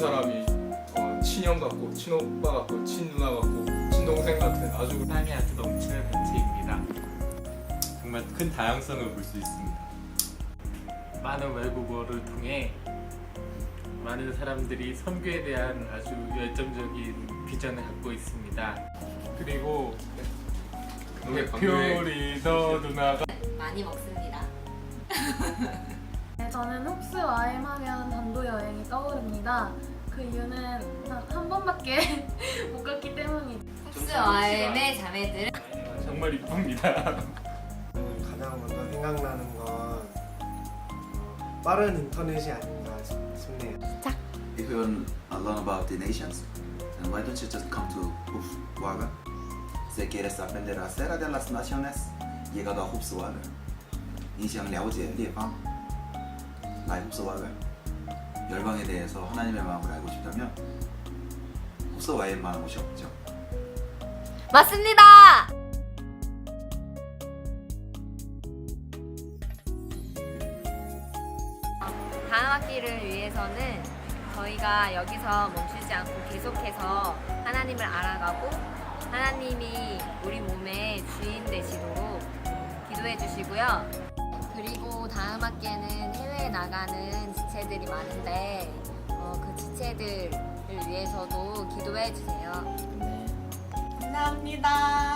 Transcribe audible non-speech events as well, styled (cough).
사람이 어, 친형 같고 친오빠 같고 친누나 같고 친동생 같은 아주 사랑이 아주 넘치는 단체입니다. 정말 큰 다양성을 볼 수 있습니다. 많은 외국어를 통해 많은 사람들이 선교에 대한 아주 열정적인 비전을 갖고 있습니다. 그리고 대표 강요에 리더 누나가 많이 먹습니다. (laughs) 네, 저는 흡수 와임 하면 단도 여행이 떠오릅니다. 그 이유는 단 한 번밖에 못 갔기 때문이죠. 흡수 와임의 자매들은 정말 이쁩니다. 가장 먼저 생각나는 건 어, 빠른 인터넷이 아닌가 싶- 싶네요. If you want to learn about the nations, then why don't you just come to Hufwaga? Si quieres aprender acerca de las naciones, llega a Hufwaga. 你想了解列邦， 来 Hufwaga. 열방에 대해서 하나님의 마음을 알고 싶다면 흡수와의 마음 곳이 없죠. 맞습니다. 다음 학기를 위해서는 저희가 여기서 멈추지 않고 계속해서 하나님을 알아가고 하나님이 우리 몸의 주인 되시도록 기도해 주시고요. 그리고 다음 학기에는 해외에 나가는 지체들이 많은데 어, 그 지체들을 위해서도 기도해 주세요. 감사합니다.